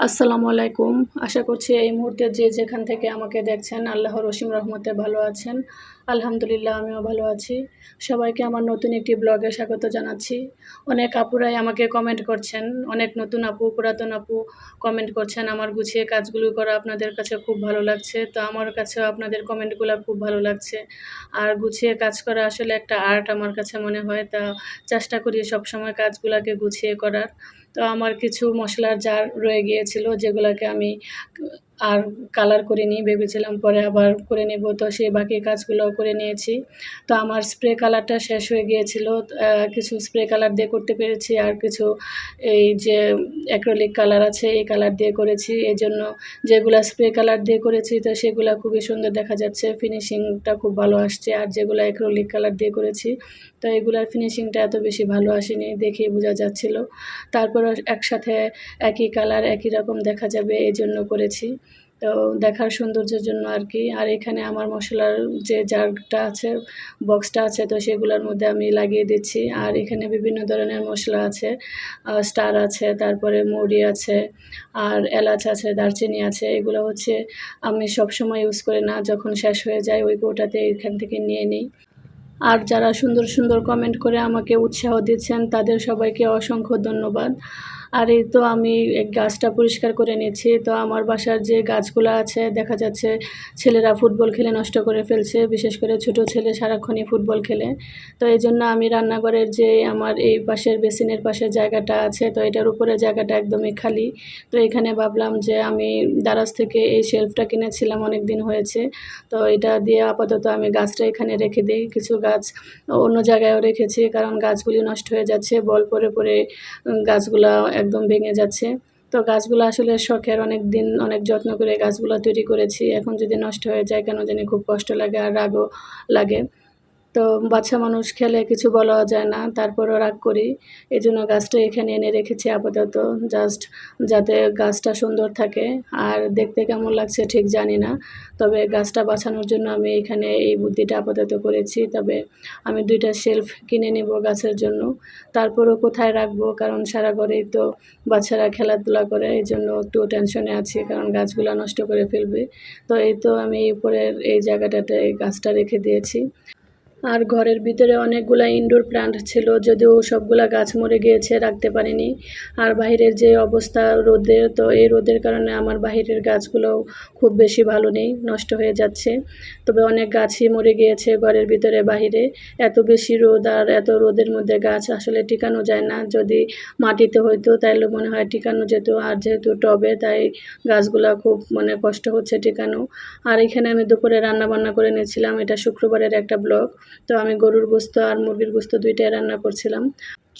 আসসালামু আলাইকুম। আশা করছি এই মুহূর্তে যে যেখান থেকে আমাকে দেখছেন, আল্লাহর রসিম রহমতে ভালো আছেন। আলহামদুলিল্লাহ, আমিও ভালো আছি। সবাইকে আমার নতুন একটি ব্লগে স্বাগত জানাচ্ছি। অনেক আপুরাই আমাকে কমেন্ট করছেন। অনেক নতুন আপু, পুরাতন আপু কমেন্ট করছেন আমার গুছিয়ে কাজগুলো করা আপনাদের কাছে খুব ভালো লাগছে। তো আমার কাছেও আপনাদের কমেন্টগুলো খুব ভালো লাগছে। আর গুছিয়ে কাজ করা আসলে একটা আর্ট আমার কাছে মনে হয়। তা চেষ্টা করি সবসময় কাজগুলোকে গুছিয়ে করার। তো আমার কিছু মশলার জার রয়ে গিয়েছিল যেগুলোকে আমি আর কালার করিনি ভেবেছিলাম, পরে আবার করে নেব। তো সেই বাকি কাজগুলো করে নিয়েছি। তো আমার স্প্রে কালারটা শেষ হয়ে গিয়েছিল। কিছু স্প্রে কালার দিয়ে করতে পেরেছি, আর কিছু এই যে অ্যাক্রোলিক কালার আছে, এই কালার দিয়ে করেছি। এই জন্য যেগুলো স্প্রে কালার দিয়ে করেছি, তো সেগুলো খুবই সুন্দর দেখা যাচ্ছে। ফিনিশিংটা খুব ভালো আসছে, আর যেগুলো অ্যাক্রোলিক কালার দিয়ে করেছি, তো এগুলার ফিনিশিংটা এত বেশি ভালো আসেনি দেখেই বোঝা যাচ্ছিল। তারপর একসাথে একই কালার একই রকম দেখা যাবে, এই জন্য করেছি। তো দেখার সৌন্দর্যের জন্য আর কি। আর এখানে আমার মশলার যে জারটা আছে বক্সটা আছে, তো সেগুলোর মধ্যে আমি লাগিয়ে দিচ্ছি। আর এখানে বিভিন্ন ধরনের মশলা আছে স্টার আছে, তারপরে মৌরি আছে, আর এলাচ আছে, দারচিনি আছে। এগুলো হচ্ছে আমি সব সময় ইউজ করি না, যখন শেষ হয়ে যায় ওই কৌটাতে এখান থেকে নিয়ে নিই। আর যারা সুন্দর সুন্দর কমেন্ট করে আমাকে উৎসাহ দিচ্ছেন, তাদের সবাইকে অসংখ্য ধন্যবাদ। আর এই তো আমি গাছটা পরিষ্কার করে নিচ্ছি তো আমার বাসার যে গাছগুলো আছে, দেখা যাচ্ছে ছেলেরা ফুটবল খেলে নষ্ট করে ফেলছে, বিশেষ করে ছোট ছেলে সারাক্ষণই ফুটবল খেলে। তো এই জন্য আমি রান্নাঘরের যে আমার এই পাশের বেসিনের পাশে জায়গাটা আছে, তো এটার উপরে জায়গাটা একদমই খালি। তো এখানে ভাবলাম যে আমি দারাজ থেকে এই শেলফটা কিনেছিলাম অনেক দিন হয়েছে। তো এটা দিয়ে আপাতত আমি গাছটা এখানে রেখে দিই। কিছু গাছ অন্য জায়গায়ও রেখেছি, কারণ গাছগুলি নষ্ট হয়ে যাচ্ছে, বল পরে পরে গাছগুলা একদম ভেঙে যাচ্ছে। তো গাছগুলো আসলে শখের অনেক দিন অনেক যত্ন করে গাছগুলো তৈরি করেছি। এখন যদি নষ্ট হয়ে যায় কেন জানি খুব কষ্ট লাগে আর রাগও লাগে। তো বাচ্চা মানুষ খেলে কিছু বলা যায় না, তারপরও রাগ করি। এই জন্য গাছটা এখানে এনে রেখেছি আপাতত জাস্ট যাতে গাছটা সুন্দর থাকে। আর দেখতে কেমন লাগছে ঠিক জানি না, তবে গাছটা বাঁচানোর জন্য আমি এখানে এই বুদ্ধিটা আপাতত করেছি। তবে আমি দুইটা শেলফ কিনে নেব গাছের জন্য। তারপরও কোথায় রাখব? কারণ সারা ঘরেই তো বাচ্চারা খেলাধুলা করে এই জন্য একটু টেনশনে আছি, কারণ গাছগুলো নষ্ট করে ফেলবে। তো এই তো আমি উপরের এই জায়গাটাতে এই গাছটা রেখে দিয়েছি। আর ঘরের ভিতরে অনেকগুলা ইনডোর প্ল্যান্ট ছিল, যদিও সবগুলা গাছ মরে গিয়েছে, রাখতে পারিনি। আর বাইরের যে অবস্থা রোদের তো এই রোদের কারণে আমার বাইরের গাছগুলো খুব বেশি ভালো নেই, নষ্ট হয়ে যাচ্ছে। তবে অনেক গাছই মরে গিয়েছে ঘরের ভিতরে, বাহিরে। এত বেশি রোদ আর এত রোদের মধ্যে গাছ আসলে টিকানো যায় না। যদি মাটিতে হইতো, তাইলে মনে হয় টিকানো যেত। আর যেহেতু টবে, তাই গাছগুলা খুব মানে কষ্ট হচ্ছে টিকানো। আর এখানে আমি দুপুরে রান্না বান্না করে নিয়েছিলাম এটা শুক্রবারের একটা ব্লগ। তো আমি গরুর গোস্ত আর মুরগির গোস্ত দুইটাই রান্না করছিলাম।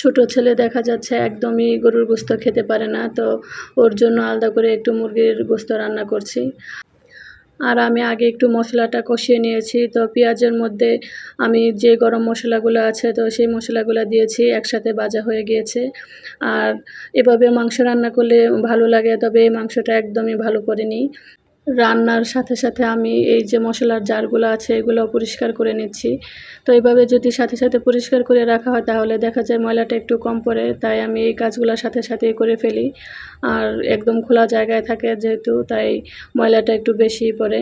ছোট ছেলে দেখা যাচ্ছে একদমই গরুর গোস্ত খেতে পারে না, তো ওর জন্য আলাদা করে একটু মুরগির গোস্ত রান্না করছি। আর আমি আগে একটু মশলাটা কষিয়ে নিয়েছি, তো পেঁয়াজের মধ্যে আমি যে গরম মশলাগুলো আছে, তো সেই মশলাগুলো দিয়েছি, একসাথে বাজা হয়ে গিয়েছে। আর এভাবে মাংস রান্না করলে ভালো লাগে, তবে এই মাংসটা একদমই ভালো করে নিই রান্নার সাথে সাথে আমি এই যে মশলার জারগুলো আছে এগুলো পরিষ্কার করে নিচ্ছি। তো এইভাবে যদি সাথে সাথে পরিষ্কার করে রাখা হয়, তাহলে দেখা যায় ময়লাটা একটু কম পড়ে। তাই আমি এই কাজগুলোর সাথে সাথেই করে ফেলি। আর একদম খোলা জায়গায় থাকে যেহেতু, তাই ময়লাটা একটু বেশি পড়ে।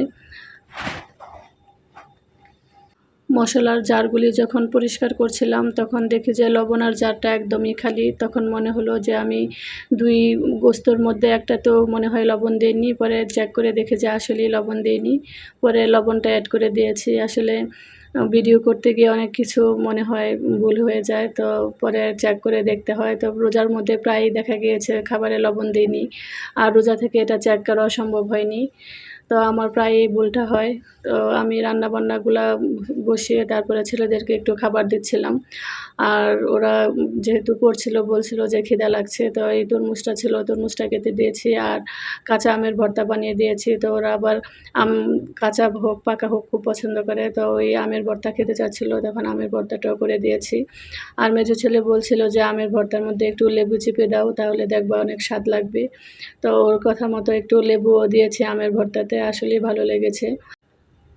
মশলার জারগুলি যখন পরিষ্কার করছিলাম, তখন দেখি যে লবণ আর জারটা একদমই খালি। তখন মনে হলো যে আমি দুই গোস্তর মধ্যে একটা তো মনে হয় লবণ দিইনি, পরে চেক করে দেখে যে আসলেই লবণ দিইনি। পরে লবণটা অ্যাড করে দিয়েছি। আসলে ভিডিও করতে গিয়ে অনেক কিছু মনে হয় ভুল হয়ে যায়, তো পরে চেক করে দেখতে হয়। তো রোজার মধ্যে প্রায়ই দেখা গিয়েছে খাবারে লবণ দিইনি, আর রোজা থেকে এটা চেক করা সম্ভব হয়নি। তো আমার প্রায় এই ভুলটা হয়। তো আমি রান্নাবান্নাগুলা বসিয়ে তারপরে ছেলেদেরকে একটু খাবার দিচ্ছিলাম। আর ওরা যেহেতু পড়ছিল বলছিল যে খিদা লাগছে, তো এই তরমুজটা ছিল, তরমুজটা কেটে দিয়েছি আর কাঁচা আমের ভর্তা বানিয়ে দিয়েছি। তো ওরা আবার আম কাঁচা হোক, পাকা হোক খুব পছন্দ করে, তো ওই আমের ভর্তা খেতে চাচ্ছিল, তখন আমের ভর্তাটাও করে দিয়েছি। আর মেজো ছেলে বলছিল যে আমের ভর্তার মধ্যে একটু লেবু চিপে দাও, তাহলে দেখবা অনেক স্বাদ লাগবে। তো ওর কথা মতো একটু লেবুও দিয়েছি আমের ভর্তাতে, আসলেই ভালো লেগেছে।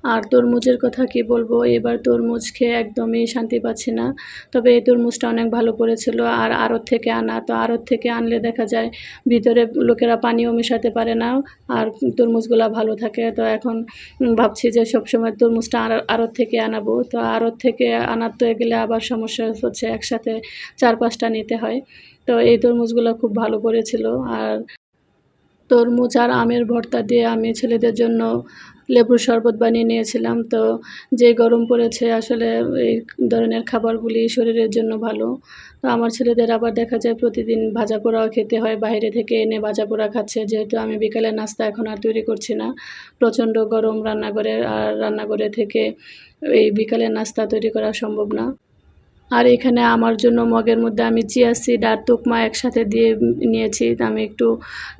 আর তরমুজের কথা কি বলব? এবার তরমুজ খেয়ে একদমই শান্তি পাচ্ছি না। তবে এই তরমুজটা অনেক ভালো করেছিল। আর আড়ত থেকে আনা, তো আড়ত থেকে আনলে দেখা যায় ভিতরে লোকেরা পানিও মেশাতে পারে না আর তরমুজগুলা ভালো থাকে। তো এখন ভাবছি যে সবসময় তরমুজটা আড়ত থেকে আনাবো। তো আড়ত থেকে আনাতে গেলে আবার সমস্যা হচ্ছে, একসাথে চার পাঁচটা নিতে হয়। তো এই তরমুজগুলো খুব ভালো করেছিল। আর তরমুজ আর আমের ভর্তা দিয়ে আমি ছেলেদের জন্য লেবুর শরবত বানিয়ে নিয়েছিলাম। তো যে গরম পড়েছে, আসলে এই ধরনের খাবারগুলি শরীরের জন্য ভালো। তো আমার ছেলেদের আবার দেখা যায় প্রতিদিন ভাজা পোড়াও খেতে হয়, বাইরে থেকে এনে ভাজা পোড়া খাচ্ছে। যেহেতু আমি বিকালের নাস্তা এখন আর তৈরি করছি না, প্রচণ্ড গরম রান্নাঘরে, আর রান্নাঘরে থেকে এই বিকালের নাস্তা তৈরি করা সম্ভব না। আর এখানে আমার জন্য মগের মধ্যে আমি চিয়া সিড আর তুকমা একসাথে দিয়ে নিয়েছি। আমি একটু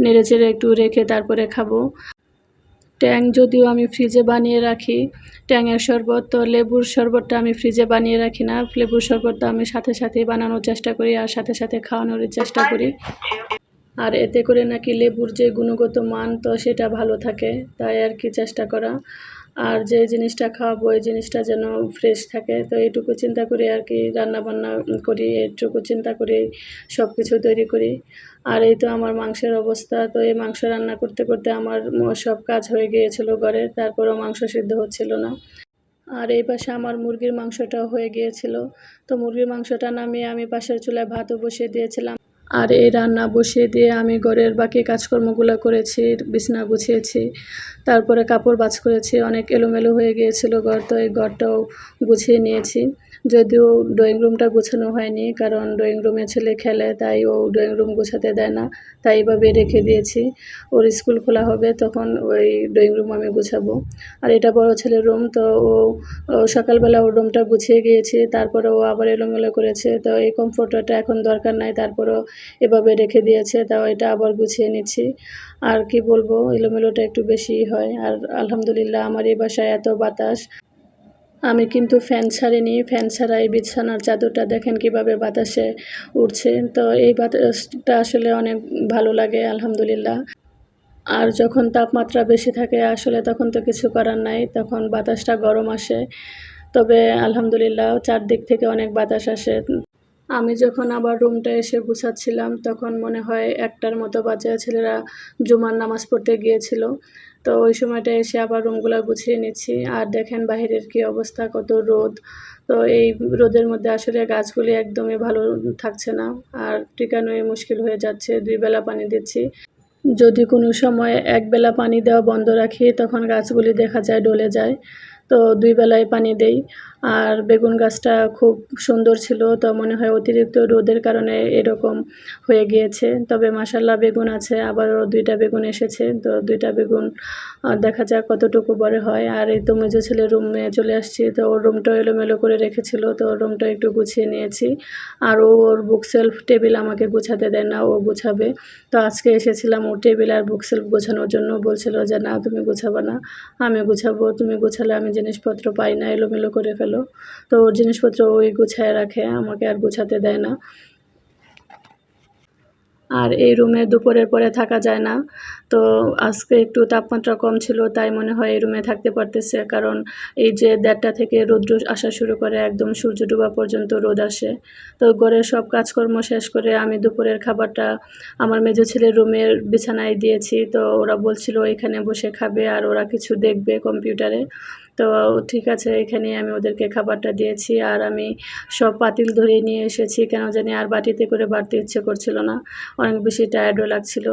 নেড়ে চেড়ে একটু রেখে তারপরে খাব। ট্যাং যদিও আমি ফ্রিজে বানিয়ে রাখি, ট্যাংয়ের শরবত, তো লেবুর শরবতটা আমি ফ্রিজে বানিয়ে রাখি না। লেবুর শরবতটা আমি সাথে সাথেই বানানোর চেষ্টা করি আর সাথে সাথে খাওয়ানোর চেষ্টা করি। আর এতে করে নাকি লেবুর যে গুণগত মান, তো সেটা ভালো থাকে, তাই আর কি চেষ্টা করা। আর যে জিনিসটা খাওয়াবো, এই জিনিসটা যেন ফ্রেশ থাকে। তো এইটুকু চিন্তা করি আর কি রান্না বান্না করি, এইটুকু চিন্তা করি সব কিছু তৈরি করি। আর এই তো আমার মাংসের অবস্থা। তো এই মাংস রান্না করতে করতে আমার সব কাজ হয়ে গিয়েছিল ঘরে। তারপরেও মাংস সিদ্ধ হচ্ছিল না। আর এই পাশে আমার মুরগির মাংসটাও হয়ে গিয়েছিল। তো মুরগির মাংসটা নামিয়ে আমি পাশের চুলায় ভাতও বসিয়ে দিয়েছিলাম। আর এই রান্না বসিয়ে দিয়ে আমি ঘরের বাকি কাজকর্মগুলো করেছি, বিছনা গুছিয়েছি, তারপরে কাপড় বাছ করেছি, অনেক এলোমেলো হয়ে গিয়েছিল ঘর, তো এই ঘরটাও গুছিয়ে নিয়েছি। যদিও ড্রয়িং রুমটা গোছানো হয়নি, কারণ ড্রয়িং রুমে ছেলে খেলে, তাই ও ড্রয়িং রুম গোছাতে দেয় না, তাই এভাবে রেখে দিয়েছি। ওর স্কুল খোলা হবে, তখন ওই ড্রয়িং রুম আমি গুছাবো। আর এটা বড় ছেলের রুম, তো ও সকালবেলা ওর রুমটা গুছিয়ে গিয়েছি, তারপরে ও আবার এলোমেলো করেছে, তো এই কমফোর্টারটা এখন দরকার নাই, তারপরেও এভাবে রেখে দিয়েছে, তাও এটা আবার গুছিয়ে নিচ্ছি। আর কি বলব, এলোমেলোটা একটু বেশিই হয়। আর আলহামদুলিল্লাহ আমার এই বাসায় এত বাতাস। আমি কিন্তু ফ্যান ছাড়িনি। ফ্যান ছাড়া এই বিছানার চাদরটা দেখেন কীভাবে বাতাসে উঠছে তো এই বাতাসটা আসলে অনেক ভালো লাগে, আলহামদুলিল্লাহ। আর যখন তাপমাত্রা বেশি থাকে আসলে তখন তো কিছু করার নাই, তখন বাতাসটা গরম আসে। তবে আলহামদুলিল্লাহ চারদিক থেকে অনেক বাতাস আসে। আমি যখন আবার রুমটা এসে গুছাচ্ছিলাম, তখন মনে হয় একটার মতো বাজে ছেলেরা জুমার নামাজ পড়তে গিয়েছিল। তো ওই সময়টা এসে আবার রুমগুলো গুছিয়ে নিচ্ছি। আর দেখেন বাইরের কি অবস্থা, কত রোদ। তো এই রোদের মধ্যে আসলে গাছগুলি একদমই ভালো থাকছে না। আর টিকানোই মুশকিল হয়ে যাচ্ছে। দুই বেলা পানি দিচ্ছি। যদি কোনো সময় একবেলা পানি দেওয়া বন্ধ রাখি, তখন গাছগুলি দেখা যায় ডলে যায়। তো দুই বেলায় পানি দেই। আর বেগুন গাছটা খুব সুন্দর ছিল, তো মনে হয় অতিরিক্ত রোদের কারণে এরকম হয়ে গিয়েছে। তবে মাসাল্লাহ বেগুন আছে, আবারও দুইটা বেগুন এসেছে, তো দুইটা বেগুন দেখা যাক কতটুকু বড় হয়। আর এই তো মেজো ছেলের রুমে চলে আসছি, তো ওর রুমটা এলোমেলো করে রেখেছিল, তো ওর রুমটা একটু গুছিয়ে নিয়েছি। আর ও ওর বুক সেলফ টেবিল আমাকে গুছাতে দেয় না, ও গুছাবে। তো আজকে এসেছিলাম, ও টেবিল আর বুক সেলফ গোছানোর জন্য, বলছিল যে, না, তুমি গুছাবে না। আমি গুছাবো, তুমি গুছালে আমি জিনিসপত্র পাই না, এলোমেলো করে ফেলো তো ওর জিনিসপত্র ওই গুছায় রাখে, আমাকে আর গুছাতে দেয় না। আর এই রুমে দুপুরের পরে থাকা যায় না। তো আজকে একটু তাপমাত্রা কম ছিল, তাই মনে হয় এই রুমে থাকতে পারতেছে। কারণ এই যে দেড়টা থেকে রৌদ্র আসা শুরু করে, একদম সূর্য ডুবা পর্যন্ত রোদ আসে। তো ঘরের সব কাজকর্ম শেষ করে আমি দুপুরের খাবারটা আমার মেজো ছেলের রুমের বিছানায় দিয়েছি। তো ওরা বলছিল, এখানে বসে খাবে আর ওরা কিছু দেখবে কম্পিউটারে। তো ঠিক আছে এখানে আমি ওদেরকে খাবারটা দিয়েছি আর আমি সব পাতিল ধরে নিয়ে এসেছি। কেন জানি আর বাটিতে করে বাড়তে ইচ্ছে করছিল না। অনেক বেশি টায়ার্ডও লাগছিল।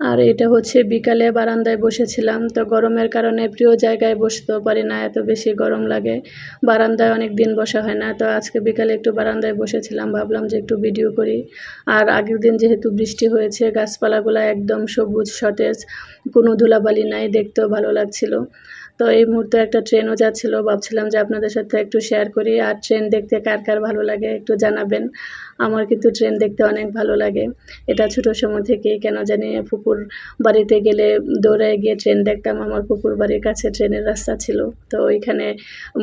আর এটা হচ্ছে বিকালে বারান্দায় বসেছিলাম, তো গরমের কারণে প্রিয় জায়গায় বসতেও পারি না, এত বেশি গরম লাগে। বারান্দায় অনেক দিন বসা হয় না, তো আজকে বিকালে একটু বারান্দায় বসেছিলাম, ভাবলাম যে একটু ভিডিও করি। আর আগের দিন যেহেতু বৃষ্টি হয়েছে, গাছপালাগুলো একদম সবুজ, সতেজ, কোনো ধুলাবালি নাই, দেখতেও ভালো লাগছিল। তো এই মুহূর্তে একটা ট্রেনও যাচ্ছিল। ভাবছিলাম যে আপনাদের সাথে একটু শেয়ার করি। আর ট্রেন দেখতে কার কার ভালো লাগে একটু জানাবেন। আমার কিন্তু ট্রেন দেখতে অনেক ভালো লাগে। এটা ছোটো সময় থেকেই। কেন জানি পুকুর বাড়িতে গেলে দৌড়ায় গিয়ে ট্রেন দেখতাম। আমার পুকুর বাড়ির কাছে ট্রেনের রাস্তা ছিল। তো ওইখানে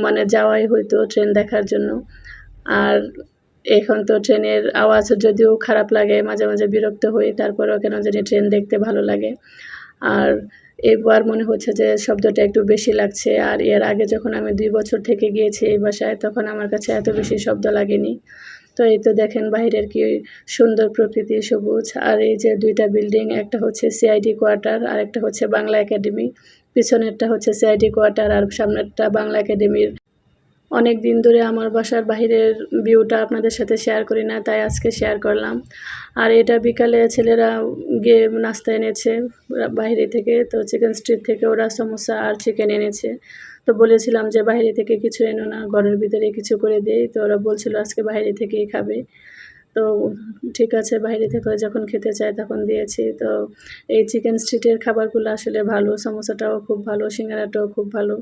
মানে যাওয়াই হইতো ট্রেন দেখার জন্য। আর এখন তো ট্রেনের আওয়াজ যদিও খারাপ লাগে, মাঝে মাঝে বিরক্ত হই, তারপরেও কেন জানি ট্রেন দেখতে ভালো লাগে। আর এবার মনে হচ্ছে যে শব্দটা একটু বেশি লাগছে। আর এর আগে যখন আমি দুই বছর থেকে গিয়েছি এই বাসায়, তখন আমার কাছে এত বেশি শব্দ লাগেনি। তো এই তো দেখেন বাইরের কি সুন্দর প্রকৃতি সবুজ। আর এই যে দুইটা বিল্ডিং, একটা হচ্ছে সিআইডি কোয়ার্টার আর একটা হচ্ছে বাংলা একাডেমি। পিছনেরটা হচ্ছে সিআইডি কোয়ার্টার আর সামনেরটা বাংলা একাডেমির অনেক দিন ধরে আমার বাসার বাইরের ভিউটা আপনাদের সাথে শেয়ার করি না, তাই আজকে শেয়ার করলাম। আর এটা বিকালে ছেলেরা গিয়ে নাস্তা এনেছে বাইরে থেকে, তো চিকেন স্ট্রিট থেকে ওরা সমোসা আর চিকেন এনেছে। তো বলেছিলাম যে বাইরে থেকে কিছু এনো না, ঘরের ভিতরে কিছু করে দেই। তো ওরা বলছিল আজকে বাইরে থেকেই খাবে। তো ঠিক আছে বাইরে থেকে যখন খেতে চায় তখন দিয়েছি। তো এই চিকেন স্ট্রিটের খাবারগুলো আসলে ভালো, সমোসাটাও খুব ভালো, সিঙ্গারাটাও খুব ভালো।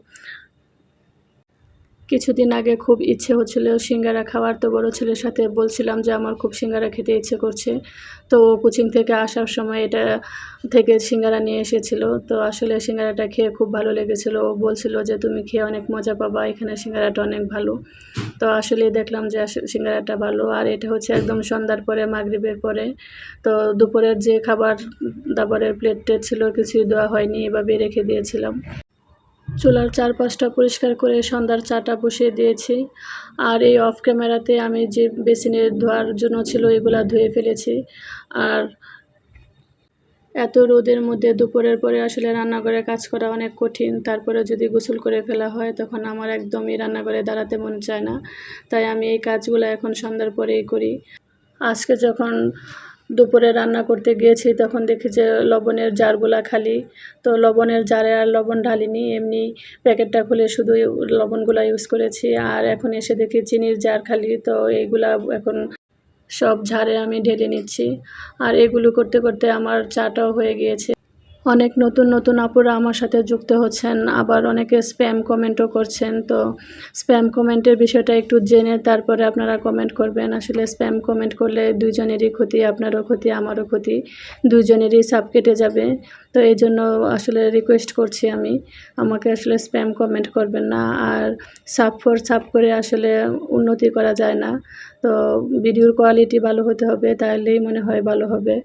কিছুদিন আগে খুব ইচ্ছে হচ্ছিল সিঙ্গারা খাওয়ার, তো বড় ছেলের সাথে বলছিলাম যে আমার খুব সিঙ্গারা খেতে ইচ্ছে করছে। তো কোচিং থেকে আসার সময় এটা থেকে সিঙ্গারা নিয়ে এসেছিল। তো আসলে সিঙ্গারাটা খেয়ে খুব ভালো লেগেছিল। ও বলছিল যে, তুমি খেয়ে অনেক মজা পাবা, এখানে সিঙ্গারাটা অনেক ভালো। তো আসলে দেখলাম যে সিঙ্গারাটা ভালো। আর এটা হচ্ছে একদম সন্ধ্যার পরে, মাগরিবের পরে। তো দুপুরের যে খাবার দাবারের প্লেট ছিল, কিছুই দেওয়া হয়নি এভাবে রেখে দিয়েছিলাম। চুলার চারপাশটা পরিষ্কার করে সন্ধ্যার চাটা বসিয়ে দিয়েছি। আর এই অফ ক্যামেরাতে আমি যে বেসিনে ধোয়ার জন্য ছিল এগুলা ধুয়ে ফেলেছি। আর এত রোদের মধ্যে দুপুরের পরে আসলে রান্নাঘরে কাজ করা অনেক কঠিন, তারপরে যদি গোসল করে ফেলা হয় তখন আমার একদমই রান্নাঘরে দাঁড়াতে মন চায় না। তাই আমি এই কাজগুলো এখন সন্ধ্যার পরেই করি। আজকে যখন দুপুরে রান্না করতে গিয়েছি, তখন দেখি যে লবণের জারগুলা খালি। তো লবণের জারে আর লবণ ঢালিনি, এমনি প্যাকেটটা খুলে শুধু লবণগুলা ইউজ করেছি। আর এখন এসে দেখি চিনির জার খালি, তো এইগুলা এখন সব ঝাড়ে আমি ঢেলে নিচ্ছি। আর এগুলো করতে করতে আমার চাটাও হয়ে গিয়েছে। অনেক নতুন নতুন আপুরা আমার সাথে যুক্ত হচ্ছেন, আবার অনেকে স্প্যাম কমেন্টও করছেন। তো স্প্যাম কমেন্টের বিষয়টা একটু জেনে তারপরে আপনারা কমেন্ট করবেন। আসলে স্প্যাম কমেন্ট করলে দুইজনেরই ক্ষতি, আপনারও ক্ষতি, আমারও ক্ষতি, দুইজনেরই সাপ কেটে যাবে। তো এই জন্য আসলে রিকোয়েস্ট করছি আমি, আমাকে আসলে স্প্যাম কমেন্ট করবেন না। আর সাপ ফর সাপ করে আসলে উন্নতি করা যায় না। তো ভিডিওর কোয়ালিটি ভালো হতে হবে তাহলেই মনে হয় ভালো হবে।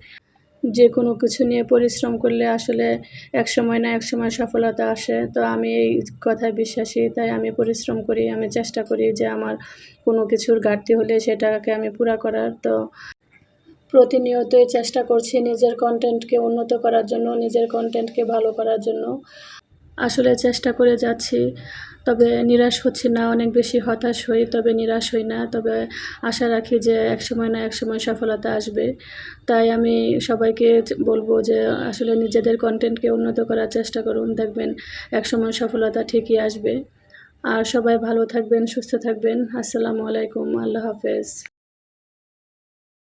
যে কোনো কিছু নিয়ে পরিশ্রম করলে আসলে এক সময় না এক সময় সফলতা আসে। তো আমি এই কথায় বিশ্বাসী, তাই আমি পরিশ্রম করি, আমি চেষ্টা করি যে আমার কোনো কিছুর ঘাটতি হলে সেটাকে আমি পুরা করার। তো প্রতিনিয়তই চেষ্টা করছি নিজের কন্টেন্টকে উন্নত করার জন্য, নিজের কন্টেন্টকে ভালো করার জন্য। আসলে চেষ্টা করে যাচ্ছি। তবে নিরাশ হচ্ছি না, অনেক বেশি হতাশ হই, তবে নিরাশ হই না। তবে আশা রাখি যে এক সময় না এক সময় সফলতা আসবে। তাই আমি সবাইকে বলব যে আসলে নিজেদের কন্টেন্টকে উন্নত করার চেষ্টা করুন। দেখবেন এক সময় সফলতা ঠিকই আসবে। আর সবাই ভালো থাকবেন, সুস্থ থাকবেন। আসসালামু আলাইকুম। আল্লাহ হাফেজ।